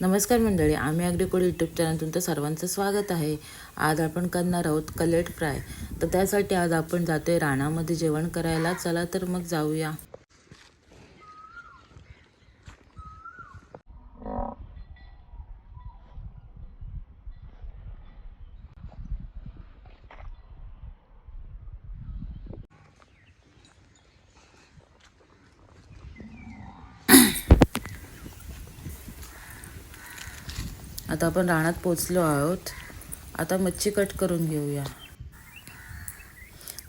नमस्कार मंडळी आम्ही अग्रिकोड यूट्यूब चॅनल तुमचं सर्वांचं स्वागत आहे. आज आपण करणार आहोत कलेट फ्राय. तर त्यासाठी आज आपण जातोय रानामध्ये जेवण करायला. चला तर मग जाऊया. आता आपण रानात पोचलो आहोत. आता मच्छी कट करून घेऊया.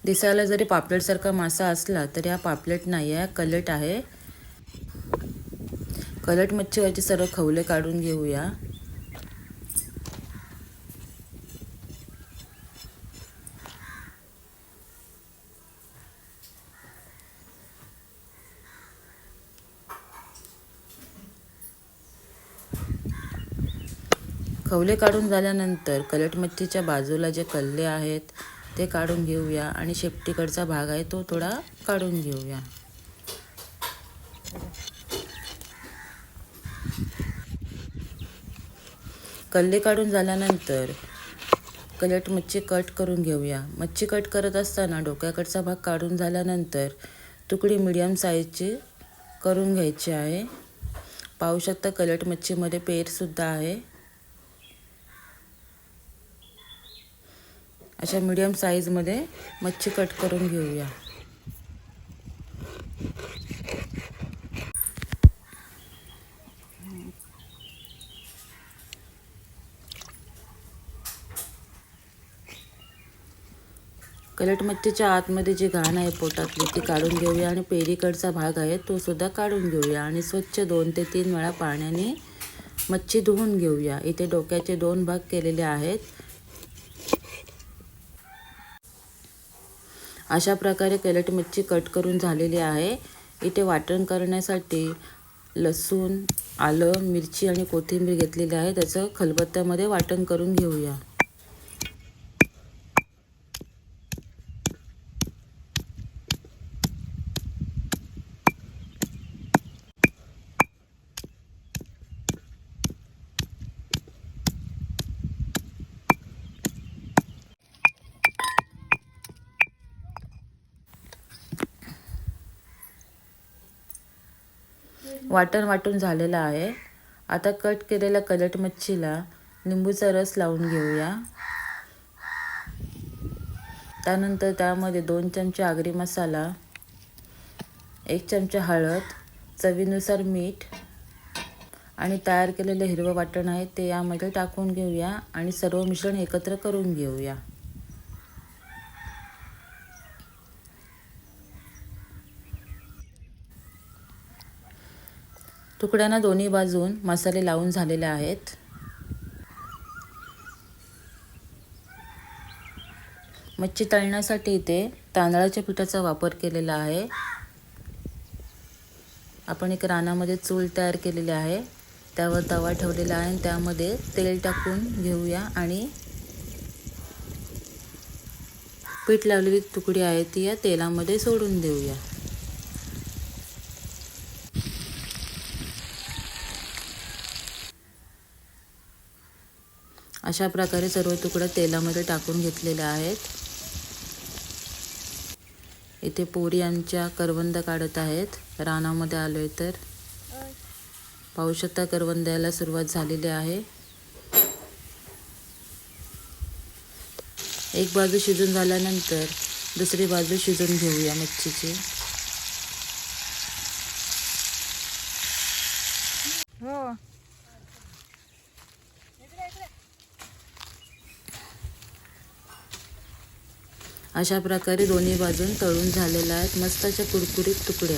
दिसायला जरी पापलेटसारखा मासा असला तरी हा पापलेट नाही आहे कलट आहे. कलट मच्छीवरचे सर्व खवले काढून घेऊया. खवले काढून झाल्यानंतर कलट मच्छीच्या बाजूला जे कल्ले आहेत ते काढून घेऊया. आणि शेपटीकडचा भाग आहे तो थोडा काढून घेऊया. कल्ले काढून झाल्यानंतर कलट मच्छी कट करून घेऊया. मच्छी कट करत असताना डोक्याकडचा भाग काढून झाल्यानंतर तुकडी मिडियम साईजची करून घ्यायची आहे. पाहू शकता कलट मच्छीमध्ये पेरसुद्धा आहे. अशा मीडियम साईजमध्ये मच्छी कट करून घेऊया. कलट मच्छीच्या आतमध्ये जी घाण आहे पोटातली ती काढून घेऊया आणि पेरीकडचा भाग आहे तो सुद्धा काढून घेऊया आणि स्वच्छ दोन ते तीन वेळा पाण्याने मच्छी धुवून घेऊया. इथे डोक्याचे दोन भाग केलेले आहेत. अशा प्रकारे कलट मिरची कट करून झालेली आहे. इथे वाटण करण्यासाठी लसूण आलं मिरची आणि कोथिंबीर घेतलेली आहे. त्याचं खलबत्त्यामध्ये वाटण करून घेऊया. वाटण वाटून झालेलं आहे. आता कट केलेल्या कलट मच्छीला लिंबूचा रस लावून घेऊया. त्यानंतर त्यामध्ये दोन चमचे आगरी मसाला एक चमचा हळद चवीनुसार मीठ आणि तयार केलेलं हिरवं वाटण आहे ते यामध्ये टाकून घेऊया आणि सर्व मिश्रण एकत्र करून घेऊया. तुकड्यांना दोन्ही बाजून मसाले लावून झालेले आहेत. मच्छी तळण्यासाठी इथे तांदळाच्या पिठाचा वापर केलेला आहे. आपण एक रानामध्ये चूल तयार केलेली आहे. त्यावर तवा ठेवलेला आहे आणि त्यामध्ये तेल टाकून घेऊया आणि पीठ लावलेली तुकडी आहे ती या तेलामध्ये सोडून देऊया. अशा प्रकारे सर्व तुकडं तेलामध्ये टाकून घेतलेल्या आहेत. इथे पोरी आमच्या करवंद काढत आहेत. रानामध्ये आलो आहे तर. पाहू शकता करवंद्याला सुरुवात झालेली आहे. एक बाजू शिजून झाल्यानंतर दुसरी बाजू शिजून घेऊया मच्छीची. अशा प्रकारे दोन्ही बाजून तळून झालेल्या आहेत. मस्त अशा कुरकुरीत तुकड्या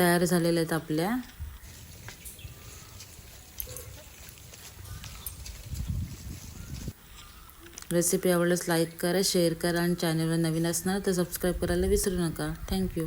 तयार झालेल्या आहेत आपल्या. रेसिपी आवडल्यास लाईक करा शेअर करा आणि चॅनलवर नवीन असणार तर सबस्क्राईब करायला विसरू नका. थँक्यू